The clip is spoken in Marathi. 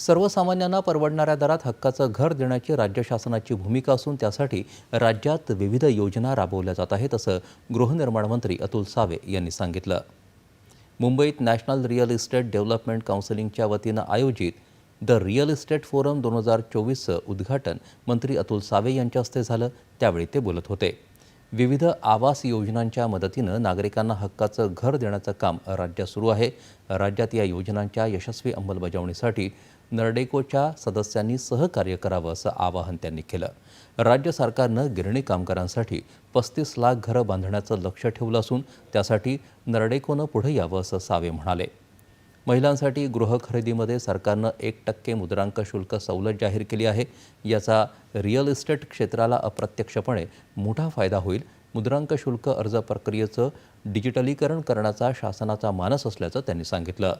सर्वसामान्यांना परवडणाऱ्या दरात हक्काचं घर देण्याची राज्य शासनाची भूमिका असून त्यासाठी राज्यात विविध योजना राबवल्या जात आहेत असं गृहनिर्माण मंत्री अतुल सावे यांनी सांगितलं. मुंबईत नॅशनल रिअल इस्टेट डेव्हलपमेंट काउन्सिलिंगच्या वतीनं आयोजित द रिअल इस्टेट फोरम दोन हजार चोवीसचं उद्घाटन मंत्री अतुल सावे यांच्या हस्ते झालं. त्यावेळी ते बोलत होते. विविध आवास योजनांच्या मदतीनं नागरिकांना हक्काचं घर देण्याचं काम राज्यात सुरू आहे. राज्यात या योजनांच्या यशस्वी अंमलबजावणीसाठी नर्डेकोच्या सदस्यांनी सहकार्य करावं असं आवाहन त्यांनी केलं. राज्य सरकारनं गिरणी कामगारांसाठी पस्तीस लाख घरं बांधण्याचं लक्ष ठेवलं असून त्यासाठी नर्डेकोनं पुढे यावं असं सावे म्हणाले. महिलांसाठी गृह खरेदीमध्ये सरकारनं एक टक्के मुद्रांक शुल्क सवलत जाहीर केली आहे. याचा रिअल इस्टेट क्षेत्राला अप्रत्यक्षपणे मोठा फायदा होईल. मुद्रांक शुल्क अर्ज प्रक्रियेचं डिजिटलीकरण करण्याचा शासनाचा मानस असल्याचं त्यांनी सांगितलं.